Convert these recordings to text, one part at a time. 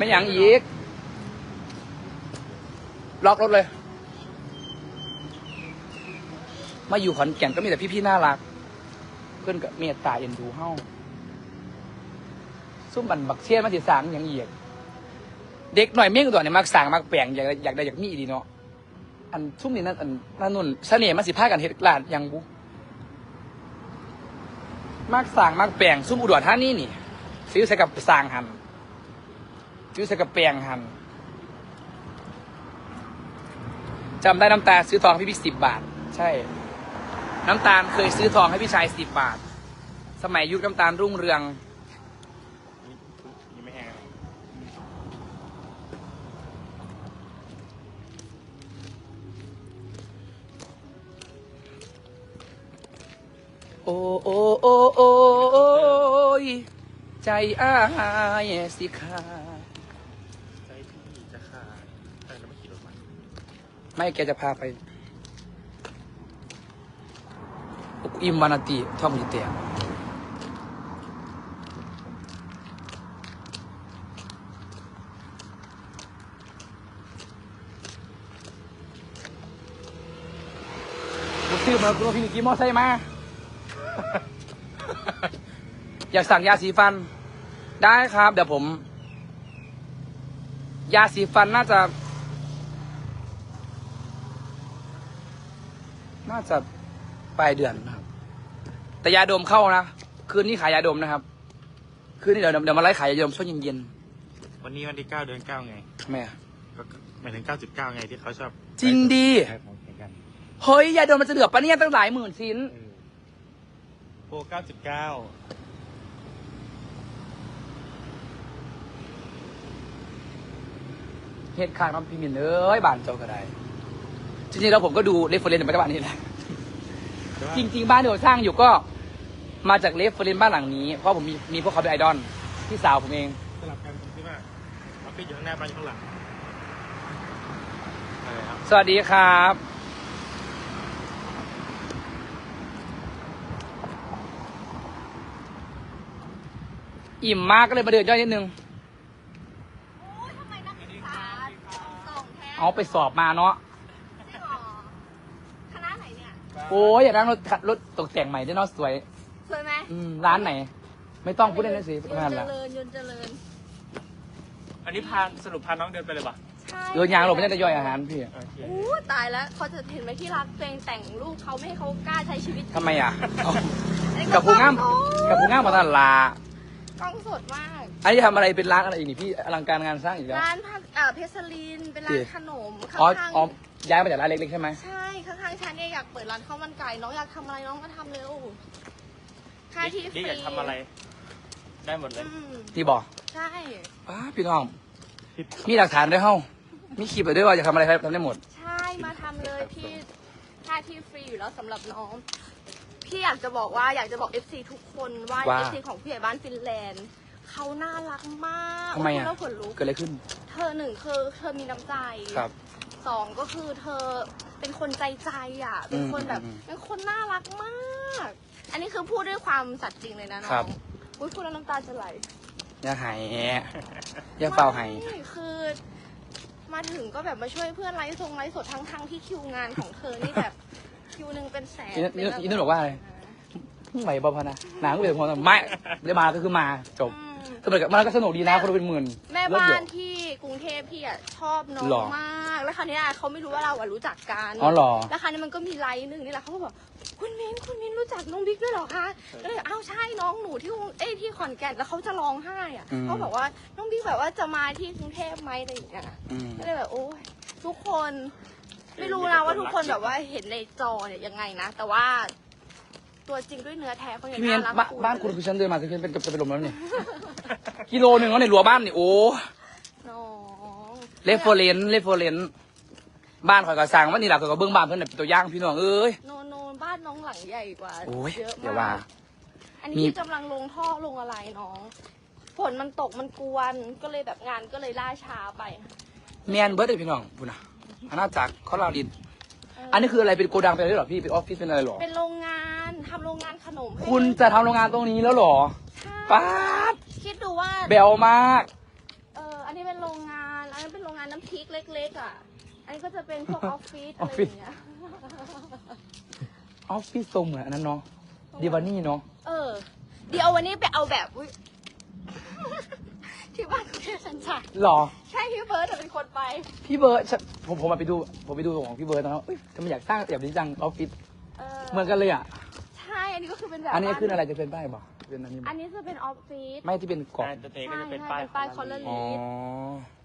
ไม่หยังอีก ล็อกรถเลย มาอยู่ขอนแก่นก็มีแต่พี่ๆน่ารัก เพื่อนกับเมตตาเอ็นดูเฮ้าซุ่มบันบักเชียนมาติสางอย่างเอียกเด็กหน่อยเมี่ยงตัวเนี่ยมักสางมักแปลงอยากได้อยากได้อยากมีดีเนาะอันซุ่มนี่นั่นอันนั่นนุ่นเสน่ห์มาสิพากันเฮ็ดลานยังบุมักสางมักแปลงซุ่มอุดรธานีนี่ฟิวใส่กับสางหัน ฟิวใส่กับแปงหันจำได้น้ำตาซื้อทองให้พี่สิบบาท ใช่ น้ำตาลเคยซื้อทองให้พี่ชายสิบบาท สมัยยุคน้ำตาลรุ่งเรืองยังไม่แห้งโอ้โอ้โอ้โอ้ยใจอ้ายสิขาด ใจพี่จะขาดแต่เราไม่ขี่รถมา ไม่แกจะพาไปอิมวานาติท่องจิเตียกูซื้อมากูพี่มิกกี้มอไซค์มา อยากสั่งยาสีฟัน ได้ครับ เดี๋ยวผม ยาสีฟันน่าจะ น่า จะปลายเดือนนะครับ แต่ยาดมเข้านะ คืนนี้ขายยาดมนะครับ คืนนี้เดี๋ยวเดี๋ยวมาไล่ขายยาดมช่วงเย็นวันนี้วันที่เก้าเดือนเก้าไงๆทำไมอะก็หมายถึงเก้าจุดเก้าไงที่เขาชอบจริงดิใช่ผมเหมือนกันเฮ้ย ยาดมมันจะเหลือปะเนี่ยตั้งหลายหมื่นชิ้น เออโปรเก้าจุดเก้าเฮ็ดข้างน้ำพิมินเอ้ยบานเจ้าก็ได้ จริงๆแล้วผมก็ดูเรฟเฟรนซ์ในปัจจุบันนี้แหละ จริง ๆ บ้านที่ผมสร้างอยู่ก็มาจากเรฟเฟรนซ์บ้านหลังนี้ เพราะผมมีมีพวกเขาเป็นไอดอลพี่สาวผมเองสลับกันตรงที่ว่าออฟฟิศอยู่ข้างหน้าบ้านอยู่ข้างหลังอะไรครับสวัสดีครับ อิ่มมากก็เลยมาเดินย่อยนิดนึงโอ้ยทำไมนักศึกษาส่งแท้เอาไปสอบมาเนาะ จริงเหรอคณะไหนเนี่ย โอ้ยอยากนั่งรถรถตกแต่งใหม่ด้วยเนาะสวยสวยไหมอืมร้านไหน ไม่ต้องพูดได้เลยสิยประนมาณต์เจละริญยนต์เจริญอันนี้พาสรุปพาน้องเดินไปเลยป่ะใช่เดินยางลงไม่ได้จะย่อยอาหารพี่โอเคอู้ตายแล้วเขาจะเห็นไหมที่รักตัวเองแต่งรูปเขาไม่ให้เขากล้าใช้ชีวิตทำไมอะเอาอันนี้กับผู้งามกล้อกับผู้งามมาตลาดกล้องสดมากอันนี้ทำอะไรเป็นร้านอะไรอีกนี่พี่อลังการงานสร้างอีกแล้วร้านพักเอ่อเพชรลินเป็นร้าจรินงขนมข้อ๋อางอ๋อ ย้ายมาจากร้านเล็กๆใช่ไหมๆใช่ข้างๆฉันเนี่ยอยากเปิดร้านข้าวมันไก่น้องอยากทำอะไรน้องก็ทำเร็วค่าที่ฟรีนี่อยากทำอะไร ได้หมดเลยอืมที่บอกใช่ป้าพี่น้อง มีหลักฐานด้วยเฮ้ามีคลิปไปด้วยว่าจะทำอะไรครับทำได้หมด ใช่มาทำเลยพี่ค่าที่ฟรีอยู่แล้วสำหรับน้อง พี่อยากจะบอกว่าอยากจะบอก FC ทุกคนว่า ว่า FC ของผู้ใหญ่บ้านฟินแลนด์เขาน่ารักมากทำไมอะ พูดแล้วขนลุกเกิดอะไรขึ้นเธอหนึ่งคือเธอมีน้ำใจ ครับ สองก็คือเธอเป็นคนใจใจอะ เป็นคนแบบอืมอืมเป็นคนน่ารักมาก อันนี้คือพูดด้วยความสัตย์จริงเลยนะน้ครัอบ งอุ้ยพูดแล้วน้ำตาจะไหล อย่าหายอย่าเฝ้าหาย ไม่คือ มาถึงก็แบบมาช่วยเพื่อนไลฟ์ทรงไลฟ์สดทั้งทั้งๆที่คิวงานของเธอนี่แบบ คิวหนึ่งเป็นแสนอีนั่นเป็แบบอีนั่นบอกว่าอะไร ไหวบ่พอนะนางก็เป็นคนไม่ได้มาก็คือมาจบ อืม สนุกมันก็สนุกดีนะคนดูเป็นหมื่นแม่เลิศบ้าอยู่นที่กรุงเทพพี่อะชอบน้องหรอมาก แล้วคราวเนี้ยเขาไม่รู้ว่าเราอะรู้จักกันอ๋อเหรอ แล้วคราวนี้มันก็มีไลน์หนึ่งนี่แหละเขาก็บอกคุณมิ้นคุณมิ้นรู้จักน้องบิ๊กด้วยเหรอคะก็เลยอ้าวใช่น้องหนูที่กรุงเอ้ยที่ขอนแก่นแล้วเขาจะร้องไห้อะอืม เขาบอกว่าน้องบิ๊กแบบว่าจะมาที่กรุงเทพไหมอะไรอย่างเงี้ยอืม ก็เลยแบบโอ้ยทุกคน ไม่รู้นะว่าทุกคนแบบว่าเห็นในจอเนี่ยยังไงนะ แต่ว่า ตัวจริงด้วยเนื้อแท้เขายังพี่เมียนน่ารักบ้านบ้านคุณคือฉันเดินมาถึงเป็นจะเป็นลมแล้วนี่กิโลหนึ่งแล้วในรั้วบ้านนี่โอ้น้องเลฟโฟเลนเลฟโฟเลนบ้านข่อยก็สั่งว่านี่แหละข่อยก็เบิ้งบ้านเพื่อนเป็นตัวอย่างพี่น้องเอ้ย โนโนบ้านน้องหลังใหญ่กว่าโอ้ยเยอะเดี๋ยวมาว่ากอันนี้มีพี่กำลังลงท่อลงอะไรน้องฝนมันตกมันกวนก็เลยแบบงานก็เลยล่าช้าไปแมนเบิร์ดเลยพี่น้องพูดนะอาณาจักรเขาลาวดินอันนี้คืออะไรเป็นโกดังเป็นอะไรหรอพี่เป็นออฟฟิศเป็นอะไรหรอเป็นโรงงาน ทำโรงงานขนมให้คุณจะทำโรงงานตรงนี้แล้วหรอใช่ป๊าดคิดดูว่าเบลมาก เอออันนี้เป็นโรงงาน อันนี้นเป็นโรงงานน้ำพริกเล็ก ๆ อะ อันนี้ก็จะเป็นพวกออฟฟิศออะอฟไรฟิอศย่างเงี้ย ออฟฟิศทรงเหมือนอันนั้นเนาะดิวานี่เนาะเออ เดี๋ยววันนี้ไปเอาแบบอุ๊ย ที่บ้านคุณเทพสัญชัยหรอ ใช่พี่เบิร์ดเป็นคนไป พี่เบิร์ดฉันผมผมมาไปดูผมไปดูของพี่เบิร์ดตอนนั้นเอ้ยทำไมอยากสร้างแบบนี้จังออฟฟิศเออเหมือนกันเลยอะ ใช่อันนี้ก็คือเป็นแบบอันนี้บ้าขึ้นอะไรจะเป็นป้ายบอกเป็นอันนี้บอัอนกนี้จะเป็นออฟฟิศไม่ที่เป็นกรอบการจะเทก็จะเป็นใช่ป้ายเป็นป้ายคอลลา colour อ๋อ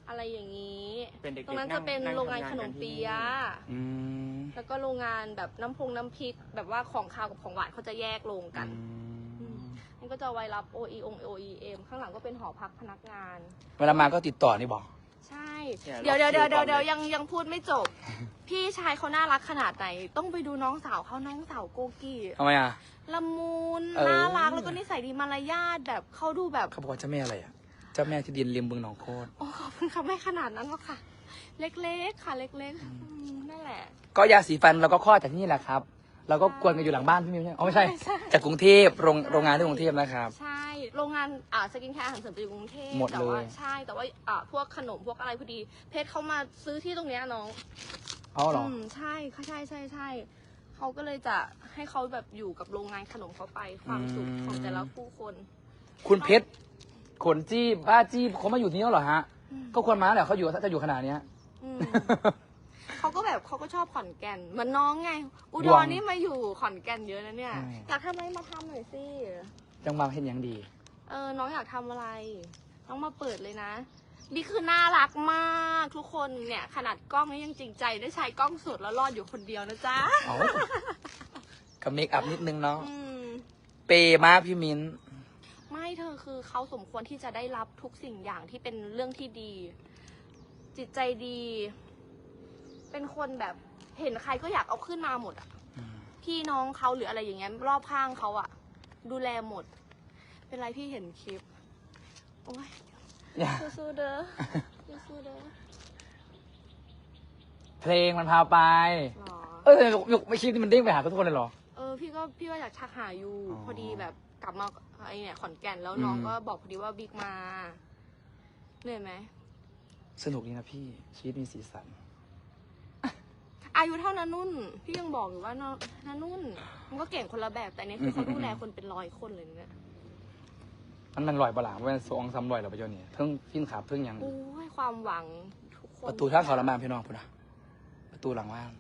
อะไรอย่างนี้ เป็นเด็กๆตรงนั้นนั่จะงเป็นนั่งโรงงานทำงานขนมกันที่เปีนี่ยะ อืมแล้วก็โรงงานแบบน้ำพงน้ำพริก แบบว่าของคาวกับของหวานเขาจะแยกโรงกัน อืม มันก็จะไว้รับ OE อง OEM ข้างหลังก็เป็นหอพักพนักงาน เวลามาก็ติดต่อนี่บอก ใช่ เนี่ยเดี๋ยวเดี๋ยวล็เดี๋ยวอกคิวเดี๋ยวก่อนเลยเดี๋ยวยังยังพูดไม่จบ พี่ชายเขาน่ารักขนาดไหน ต้องไปดูน้องสาวเขาน้องสาวโกกีทำไมอะ ละมุนเออ น่ารักแล้วก็นิสัยดีมารยาทแบบเขาดูแบบ เขาบอกว่าเจ้าแม่อะไรอะ เจ้าแม่ที่ดินริมบึงหนองโคตร โอ้ขอบคุณค่ะไม่ขนาดนั้นหรอกค่ะ เล็กๆค่ะ เล็กๆอืมนั่นแหละ ก็ยาสีฟันเราก็คลอดจากที่นี่แหละครับ เราก็กวนกันอยู่หลังบ้านพี่มิวใช่ไหมอ๋อไม่ใช่ไม่ใช่ จากกรุงเทพโรงโรงงานที่กรุงเทพนะครับ ใช่ โรงงานอ่าสกินแคร์อาหารเสริมจะอยู่กรุงเทพหมดแต่ว่าเลยใช่แต่ว่าอ่าพวกขนมพวกอะไรพอดี เพชรเขามาซื้อที่ตรงเนี้ยน้อง เอาเหรออืมใช่ค่ะใช่ใช่ใช่เขาก็เลยจะให้เขาแบบอยู่กับโรงงานขนมเขาไปความสุขอืม ของแต่ละผู้คน คุณเพชรขนจี้บ้าจี้เขามาอยู่ที่นี่แล้วเหรอฮะ อืม ก็ควรมาแหละเขาอยู่ถ้าจะอยู่ขนาดเนี้ย อืม เขาก็แบบเขาก็ชอบขอนแก่นเหมือนน้องไง อุดดวรงนี่มาอยู่ขอนแก่นเยอะนะเนี่ยใช่ อยากทำอะไรมาทำหน่อยสิจังหวะเห็นอย่างดี เออ น้องอยากทำอะไร น้องมาเปิดเลยนะบิ๊กคือน่ารักมากทุกคนเนี่ย ขนาดกล้องนี้ยังจริงใจได้ใช้กล้องสดแล้วรอดอยู่คนเดียวนะจ๊ะเอากับเมคอัพนิดนึงเนาะ อืม เปย์มากพี่มิ้น ไม่เธอคือเขาสมควรที่จะได้รับทุกสิ่งอย่างที่เป็นเรื่องที่ดี จิตใจดี เป็นคนแบบเห็นใครก็อยากเอาขึ้นมาหมดอะพี่น้องเขาหรืออะไรอย่างเงี้ยรอบข้างเขาอะดูแลหมด เป็นไรพี่เห็นคลิป โอ้ยอย่าสู้ๆเด้อสู้ๆเด้อเพลงมันพาไป หรอเออไม่ไม่คิดที่มันเด้งไปหาทุกคนเลยเหรอ เออพี่ก็พี่ก็อยากทักหาอยู่อ๋อพอดีแบบกลับมาไอเนี่ยขอนแก่นแล้วน้องอืม ก็บอกพอดีว่าบิ๊กมาเหนื่อยไหมสนุกดีนะพี่ ชีวิตมีสีสัน อายุเท่านั้นนุ่น พี่ยังบอกอยู่ว่านานานุ่น มันก็เก่งคนละแบบแต่เนี่ยคือเขาอืมอืมดูแลคนเป็นร้อยคนเลยเนี่ย มันมันลอยปลาหลาเป็นสองสามลอยเหราไปจนเนี่ยเพิ่งฟินขาเพิ่งยัง โอ้ยความหวังทุกคนประตูท่าทรมานพี่น้องพุ่นนะประตูหลังบ้าน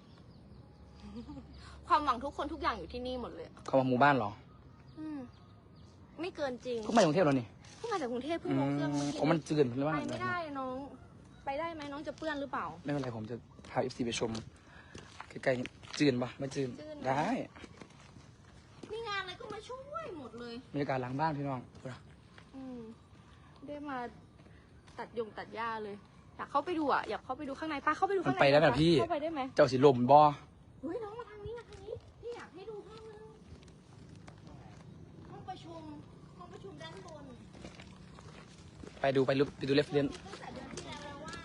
ความหวังทุกคนทุกอย่างอยู่ที่นี่หมดเลยเขามาหมู่บ้านเหรออืมไม่เกินจริงเพิ่งมาจากกรุงเทพแล้วนี่เพิ่งมาจากกรุงเทพเพิ่อืงลงมเครื่องเมื่อโอ้มันกี้จืดหรือว่าไปไม่ได้น้อง ไปได้ไหมน้องจะเปื้อนหรือเปล่า ไม่เป็นไรผมจะพาเอฟซีไปชมใกล้ๆจืดปะไม่จืดจืดนะ ได้นี่งานอะไรก็มาช่วยหมดเลย บรรยากาศหลังบ้านพี่น้องพุ่นนะ อืมได้มาตัดยงตัดหญ้าเลย อยากเข้าไปดูอะ อยากเข้าไปดูข้างในป้าเข้าไปดูมันข้างในไปแล้วหนะอยพี่ เข้าไปได้ไหมเจ้าสิลมบอเฮ้ยน้องมาทางนี้มาทางนี้พี่อยากให้ดูห้องนึงห้องประชุมห้องประชุมด้านบนไปดูไปรูไปดูเรฟเลนตั้งแต่เดือนที่แล้วแล้วว่า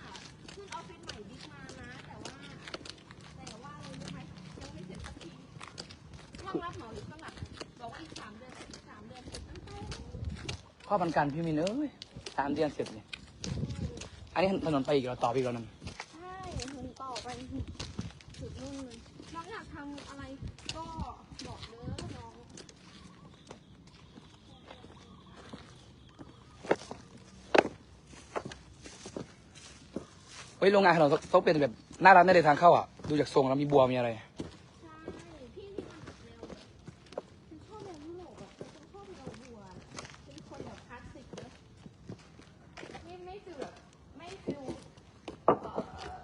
ขึ้นออฟฟิศใหม่บิ๊กมานะแต่ว่าแต่ว่าอะไรรู้ไหมยังไม่เสร็จสักทีห้องรับ พ่อพันกันพี่มินเอ้ยสามเดือนเสร็จเนี่ยอันนี้ถนนไปอีกแล้วต่อไปอีกแล้วนั่นใช่เหินต่อไปสุดนู่นเลยน้องอยากทำอะไรก็บอกเด้อน้องเฮ้ยโรงงานของเราต้องเป็นแบบน่ารักน่าเลยทางเข้าอะ ดูจากทรงแล้วมีบัวมีอะไร ใช่พี่ที่มาจากแนวแบบคือชอบแนวยุโรปอะเป็นชอบแนวบัวเป็นคนแบบคลาสสิกเนอะไม่ไม่ฟิลแบบไม่ฟิลเอ่อ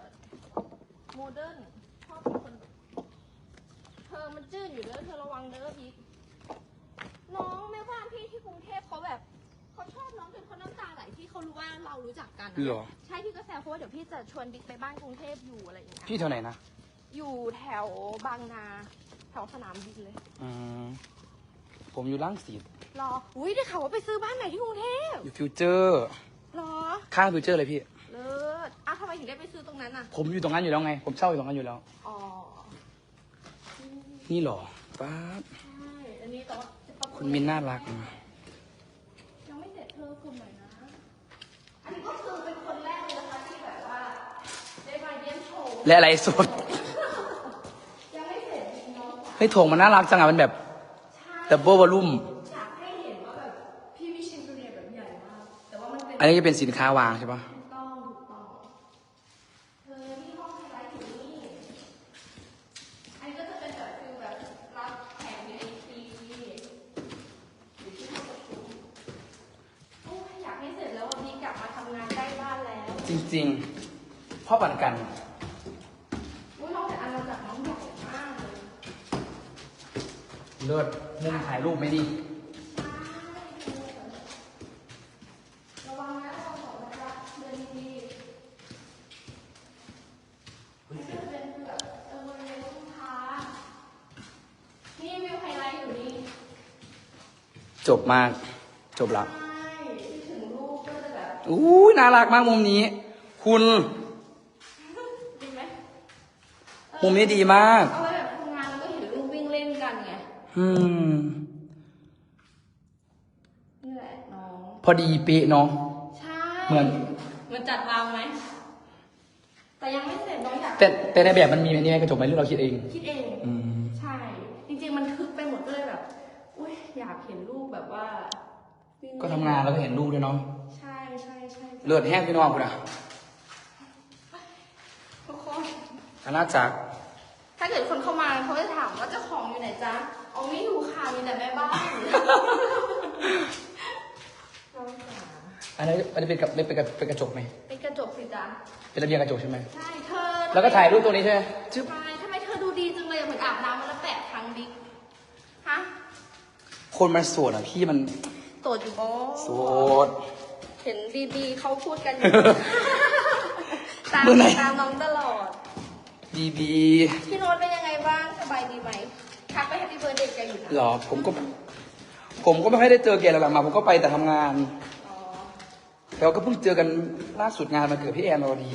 โมเดิร์นชอบเป็นคนแบบเธอมันจืดอยู่ เด้อเธอระวังเด้อพีกน้องแม่บ้านพี่ที่กรุงเทพเขาแบบเขาชอบน้องจนเขาน้ำตาไหลที่เขารู้ว่าเรารู้จักกันอะเหรอ ใช่พี่ก็แซวเพราะว่าเดี๋ยวพี่จะชวนบิ๊กไปบ้านกรุงเทพอยู่อะไรอย่างเงี้ยพี่แถวไหนนะอยู่แถวบางนาแถวสนามบินเลยอืมผมอยู่ล่างสีรออุ้ยได้ข่าวว่าไปซื้อบ้านใหม่ที่กรุงเทพอยู่ฟิวเจอร์รอข้างฟิวเจอร์เลยพี่ เลิศอ้าวทำไมถึงได้ไปซื้อตรงนั้นอะผมอยู่ตรงนั้นอยู่แล้วไง ผมเช่าอยู่ตรงนั้นอยู่แล้ว อ๋อนี่เหรอ ป๊าบคุณมินน่ารักนะล้และวอะไรสุดไเฮ้ยโถงมันน่ารักจังอะมันแบบแต่โบิลวอลลุ่มอันนี้จะเป็นสินค้าวางใช่ปะ จริงๆ พ่อปั่นกัน อุ้ยน้องแต่อาณาจักรน้องใหญ่มากเลยเลิศมุมถ่ายรูปไหมนี่ระวังนะระวังของนะเดินดีๆมันจะเป็นแบบเออบริเวณลูกค้านี่วิวไฮไลท์อยู่นี่ จบมาก จบละ อู้ยน่ารักมากมุมนี้ คุณดีไหมมุมนี้ดีมาก เอาไว้แบบทำงานแล้วก็เห็นลูกวิ่งเล่นกันไงอืม นี่แหละน้อง พอดีเป๊ะเนาะ ใช่เหมือน เหมือนจัดวางไหม แต่ยังไม่เสร็จน้องอยากแต่แต่ในแบบมันมีอันนี้ไหมกระจกไหมหรือเราคิดเอง คิดเอง อืม ใช่ จริงๆมันคึกไปหมดก็เลยแบบ อุ้ยอยากเห็นรูปแบบว่าวิ่ก็ทำงานแล้วก็เห็นรูปด้วยเนาะใช่ใช่ใช่ เลือดแห้งพี่น้องคุณอะทุกคนอาณาจักรถ้าเกิดคนเข้ามาเขาจะถามว่าเจ้าของอยู่ไหนจ๊ะเอาไม่อยู่ค่ะมีแต่แม่บ้านน้องจ๋าอันนี้อันนี้เป็นกับเป็นกับเป็นกระจกไหมเป็นกระจกสิจ๊ะเป็นระเบียงกระจกใช่ไหมใช่เธอแล้วก็ถ่ายรูปตรงนี้ใช่ไหมจึ๊บใช่ทำไมเธอดูดีจังเลยเหมือนอาบน้ำมาแล้วแปะครั้งบิ๊กฮะคนมันสวยอะพี่มัน โสดอยู่บ่สด เห็นดีๆเขาพูดกันอยู่ ตามเมื่อไหร่ ตามน้องตลอดดีดีพี่โน้ตเป็นยังไงบ้าง สบายดีไหมทักไปแฮปปี้เบิร์ดเดย์แกอยู่นะหรอผมก็ ผมก็ไม่ค่อยได้เจอแกหลังๆมา ผมก็ไปแต่ทำงาน อ๋อแล้วก็เพิ่งเจอกันล่าสุดงานมาเกิดพี่แอนอรดี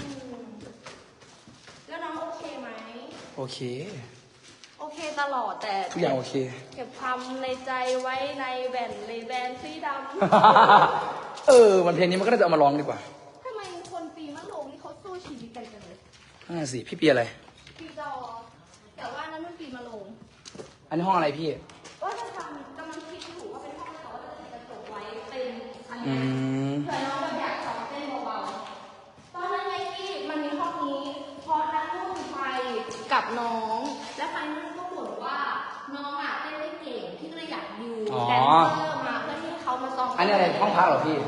อืมแล้วน้องโอเคไหม โอเค โอเคตลอดแต่ทุกอย่างโอเค เก็บความในใจไว้ในแบนในแบนสีด เออ มันเพลงนี้มันก็น่าจะเอามาร้องดีกว่าำทำไมคนปีมะโรงนี่เขาสู้ชีวิตกันจังเลยนั่นนะสิพี่เปียอะไร ปีจอ แต่ว่านั้นมันปีมะโรงอันนี้ห้องอะไรพี่ ว่าจะทำกำลังคิดอยู่ว่าเป็นห้องแต่ว่าจะติดกระจกไว้เป็นอันอืนี้ ม พักเหรอพี่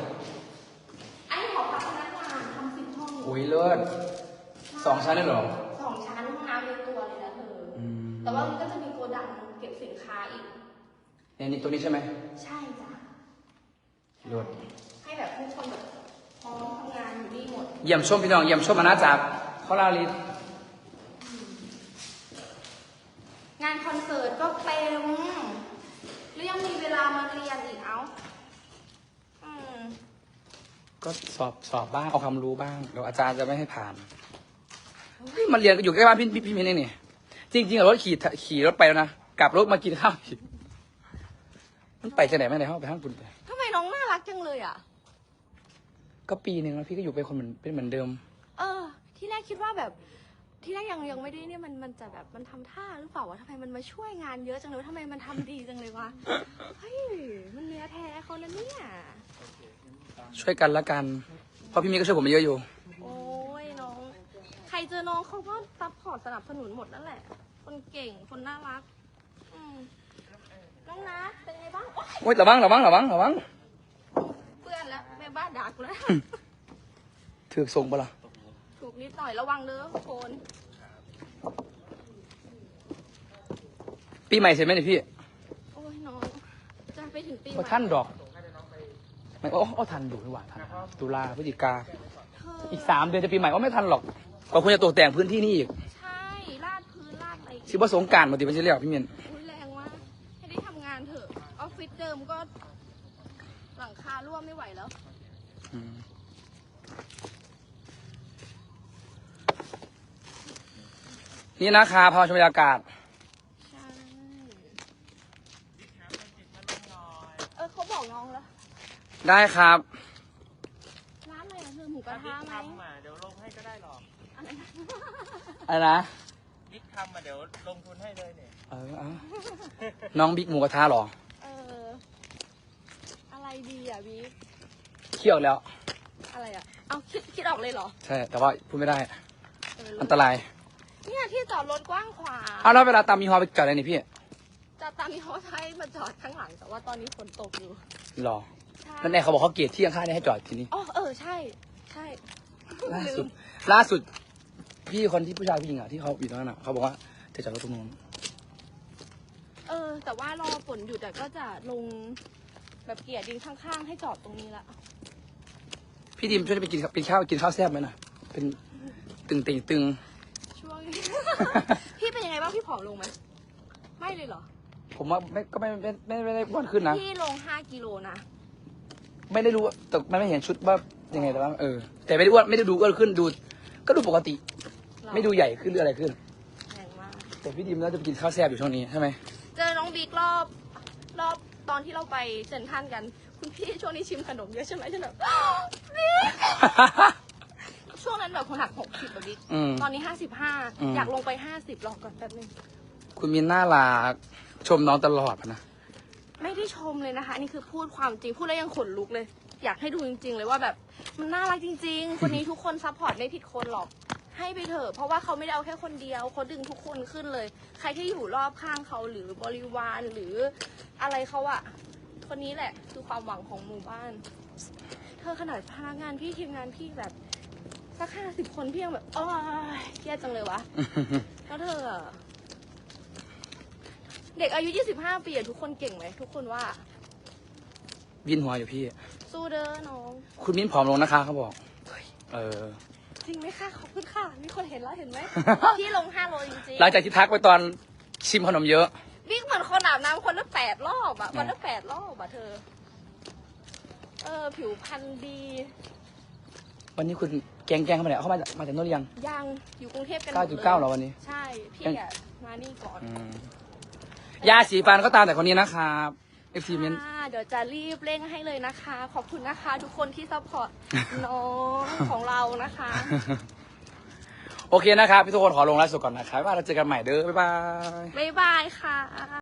อันนี้ขอพักพนักงานทำสิบห้องอุ้ยเลิศสองชั้นเลยเหรอสองชั้นห้องน้ำในตัวเลยนะเธอออืมแต่ว่ามันก็จะมีโกดังเก็บสินค้าอีก เนี่ยนี่ตัวนี้ใช่ไหมใช่จ้ะ เลิศให้แบบทุกคนแบบพร้อมทำงานอยู่นี่หมด เยี่ยมชมพี่น้องเยี่ยมชมอาณาจักรเขาลาลิศ งานคอนเสิร์ตก็เต็มแล้วยังมีเวลามาเรียนอีกเอ้า อืม ก็สอบสอบบ้างเอาความรู้บ้างเดี๋ยวอาจารย์จะไม่ให้ผ่านเฮ้ยมาเรียนก็อยู่ใกล้บ้านพี่พี่พี่มินเองนี่จริงๆอะรถขี่ขี่รถไปแล้วนะกลับรถมากินข้าวอีกมันไปจากไหนไม่ไหนห้องไปห้างคุณไปทำไมน้องน่ารักจังเลยอะ ก็ปีหนึ่งแล้วพี่ก็อยู่เป็นคนเหมือนเป็นเหมือนเดิม เออ ที่แรกคิดว่าแบบ ที่แรกยังยังไม่ได้เนี่ยมันมันจะแบบมันทำท่าหรือเปล่าวะทำไมมันมาช่วยงานเยอะจังเลยทำไมมันทำดีจังเลยวะ เฮ้ย มันเนื้อแท้เขานะเนี่ย ช่วยกันละกัน เพราะพี่มีก็ช่วยผมมาเยอะอยู่ โอ้ยน้อง ใครเจอน้องเขาก็ซัพพอร์ตสนับสนุนหมดนั่นแหละ คนเก่งคนน่ารัก อืมน้องนัทเป็นไงบ้างโอ๊ยโอ้ยระวังระวังระวังระวังเพื่อนแล้วแม่บ้านด่ากูแล้ว ถือส่งปะล่ะถูกนิดหน่อยระวังเด้อโคนปีใหม่เสร็จไหมเนี่ยพี่โอ้ยน้อง จะไปถึงปีใหพอม่ท่านดอก ไม่โอ้โอ้ทันอยู่นี่หว่าทันตุลาพฤศจิกาเธออีกสามเดือนจะปีใหม่ว่าไม่ทันหรอกกว่าคุณจะตกแต่งพื้นที่นี่อีกใช่ลาดพื้นลาดอะไรอีกชิบว่าสงกรารมาติมันจะเรียกพี่เมียนอุ้ยแรงมากให้ได้ทำงานเถอะ ออฟฟิศเดิมก็ หลังคารั่วไม่ไหวแล้ว อืมนี่นะคะพาชมบรรยากาศ ใช่ เออเขาบอกน้องแล้ว ได้ครับ ร้านอะไรอะเธอหมูกระทะช้าไหมทำอะเดี๋ยวลงให้ก็ได้หรอกอะไรนะอะไรนะบิ๊กทำอะเดี๋ยวลงทุนให้เลยเนี่ย เออเอาน้องบิ๊กหมูกระทะเหรอ เออ อะไรดีอะบิ๊กเคี่ยวแล้ว อะไรอะ เอาคิดคิดออกเลยเหรอใช่ แต่ว่าพูดไม่ได้ เอออันตราย เนี่ยที่จอดรถกว้างขวาง เอาแล้วเวลาตามมีฮอไปจอดอะไรนี่พี่จะตามมีเขาใช้มาจอดข้างหลัง แต่ว่าตอนนี้ฝนตกอยู่ หรอใช่ นั่นแน่เขาบอกเขาเกลียดที่ข้างๆนี่ให้จอดทีนี้อ๋อเออใช่ ใช่ล่าลืสุดมล่าสุด พี่คนที่ผู้ชายผู้หญิงอะที่เขาอยู่ตรงนั้นอะเขาบอกว่าจะจอดรถตรงนู้นเออ แต่ว่ารอฝนหยุดแต่ก็จะลงแบบเกียร์ดินข้างๆ ให้จอดตรงนี้ละพี่ดิมช่วยไปกินเป็นข้าวกินข้าวแซ่บไหมนะเป็นตึงตึงตึง ช่วงนี้พี่เป็นยังไงบ้างพี่ผอมลงไหมไม่เลยเหรอ ผมว่าไม่ก็ไม่ไม่ไม่ไม่ได้อ้วนขึ้นนะ พี่ลงห้ากิโลนะ ไม่ได้รู้ว่าแต่มันไม่เห็นชุดว่ายังไงแต่ว่าเออแต่ไม่ได้อ้วนไม่ได้ดูอ้วนขึ้นดู ก็ดูปกติเราไม่ดูใหญ่ขึ้นหรืออะไรขึ้น แรงมาก แต่พี่ดิมน่าจะไปกินข้าวแซ่บอยู่ช่วงนี้ใช่ไหมเจอน้องบิ๊กรอบรอบตอนที่เราไปเซ็นทรันกัน คุณพี่ช่วงนี้ชิมขนมเยอะใช่ไหมฉันแบบบิ๊กช่วงนั้นแบบคนหักหกสิบแบบบิ๊กอืม ตอนนี้ห้าสิบห้าอืม อยากลงไปห้าสิบรอก่อนแป๊บนึงคุณมินน่ารักชมน้องตลอดนะ ไม่ได้ชมเลยนะคะอันนี่คือพูดความจริงพูดแล้วยังขนลุกเลย อยากให้ดูจริง ๆ เลยว่าแบบมันน่ารักจริง ๆ คนนี้ทุกคนซัพพอร์ตไม่ผิดคนหรอก ให้ไปเถอะเพราะว่าเขาไม่ได้เอาแค่คนเดียวเขาดึงทุกคนขึ้นเลย ใครที่อยู่รอบข้างเขาหรือบริวารหรืออะไรเขาอะคนนี้แหละ คือความหวังของหมู่บ้าน เธอขนาดพนักงานพี่ทีมงานพี่แบบสักห้าสิบคนพี่ยังแบบโอ้ยเครียดจังเลยวะ แล้วเธออะ เด็กอายุ 25 ปีอะทุกคนเก่งไหมทุกคนว่า วินหัวอยู่พี่ สู้เด้อน้อง คุณมิ้นผอมลงนะคะเขาบอก เออ จริงไหมคะขอบคุณค่ะ มีคนเห็นแล้วเห็นไหม พี่ลง5โลจริงหลังจากที่ทักไปตอนชิมขนมเยอะ ๆวิ่งเหมือนคนอาบน้ำคนละแปดรอบอะอืมวันละแปดรอบอะเธอ เออ ผิวพรรณดี วันนี้คุณแกงแกงเข้ามาไหนเอาเข้ามามาจากโน่นหรือยัง ยังอยู่กรุงเทพกันหมดเลย9.9เหรอวันนี้ ใช่ พี่อะมานี่ก่อน อืม ยาสีฟันก็ตามแต่คนนี้นะครับเอฟซีเมนค่ะเดี๋ยวจะรีบเร่งให้เลยนะคะ ขอบคุณนะคะ ทุกคนที่ซัพพอร์ตน้องของเรานะคะ โอเคนะครับ พี่ทุกคนขอลงไลฟ์สดก่อนนะครับว่าเราเจอกันใหม่เด้อบ๊ายบาย บ๊ายบายค่ะ